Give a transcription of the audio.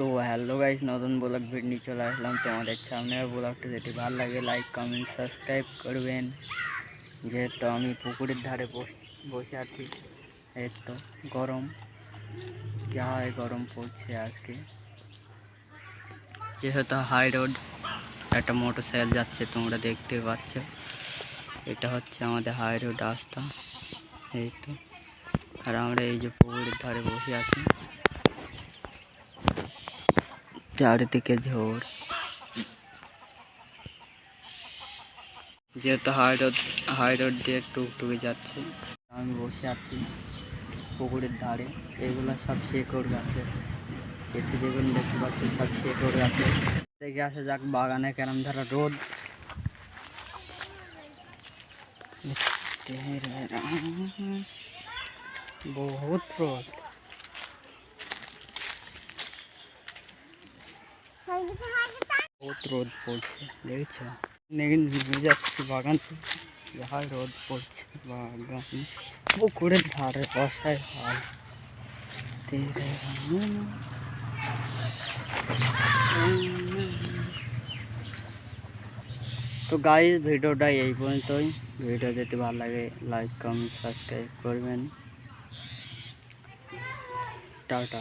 তো hello guys, নতুন blog video নিয়ে চলে আসলাম তোমাদের সামনে। ব্লগটা যদি ভালো লাগে লাইক কমেন্ট সাবস্ক্রাইব করবেন। যেহেতু আমি পুকুরের ধারে বস- বসে আছি এই তো গরম। যা হয় গরম পড়ছে আজকে। যেহেতু হাই রোড একটা মোটর সাইকেল যাচ্ছে, তোমরা দেখতে পাচ্ছ। এটা হচ্ছে আমাদের হাই রোড রাস্তা। এই তো। আর আমরা এই যে পুকুরের ধারে বসে আছি। চারিদিকে ঝোড়। যেহেতু হাই রোড হাই রোড দিয়ে টুকটুকে যাচ্ছে, আমি বসে আছি পুকুরের ধারে। এগুলো সব শেকড় গাছে। এতে যেগুলো দেখতে পাচ্ছি সব শেকড় গাছে। দেখে আসা যাক বাগানে কেরম ধরা রোদ। বহুত রোদ। বহুত রোদ পড়ছে দেখছ নেগে নিয়ে যাচ্ছি বাগান থেকে যা রোদ পড়ছে বাগান পুকুরের ধারে বসায় হাল তেরে রঙ তো গাইজ ভিডিওটা এই পর্যন্তই ভিডিও যদি ভালো লাগে লাইক কমেন্ট সাবস্ক্রাইব করবেন টাটা